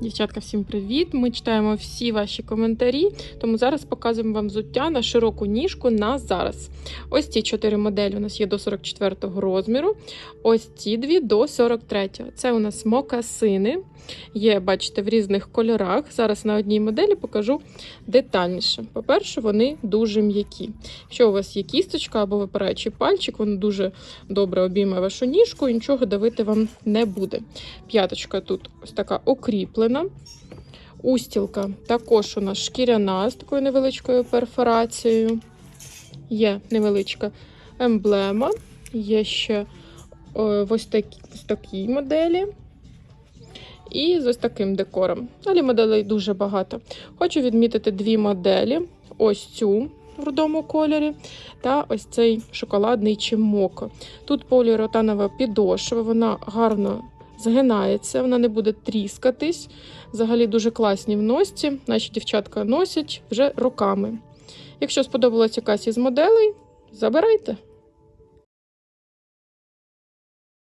Дівчатка, всім привіт! Ми читаємо всі ваші коментарі, тому зараз показуємо вам взуття на широку ніжку на зараз. Ось ці чотири моделі у нас є до 44 розміру. Ось ці дві до 43. Це у нас мокасини. Є, бачите, в різних кольорах. Зараз на одній моделі покажу детальніше. По-перше, вони дуже м'які. Якщо у вас є кісточка або випираючий пальчик, воно дуже добре обійме вашу ніжку і нічого давити вам не буде. П'яточка тут ось така укріплена. Устілка також у нас шкіряна з такою невеличкою перфорацією. Є невеличка емблема. Є ще о, в ось такій моделі. І з ось таким декором. Далі моделей дуже багато. Хочу відмітити дві моделі: ось цю в рудому кольорі, та ось цей шоколадний чимоко. Тут поліуретанова підошва, вона гарно згинається, вона не буде тріскатись. Взагалі дуже класні в носці. Наші дівчатка носять вже роками. Якщо сподобалась якась із моделей, забирайте.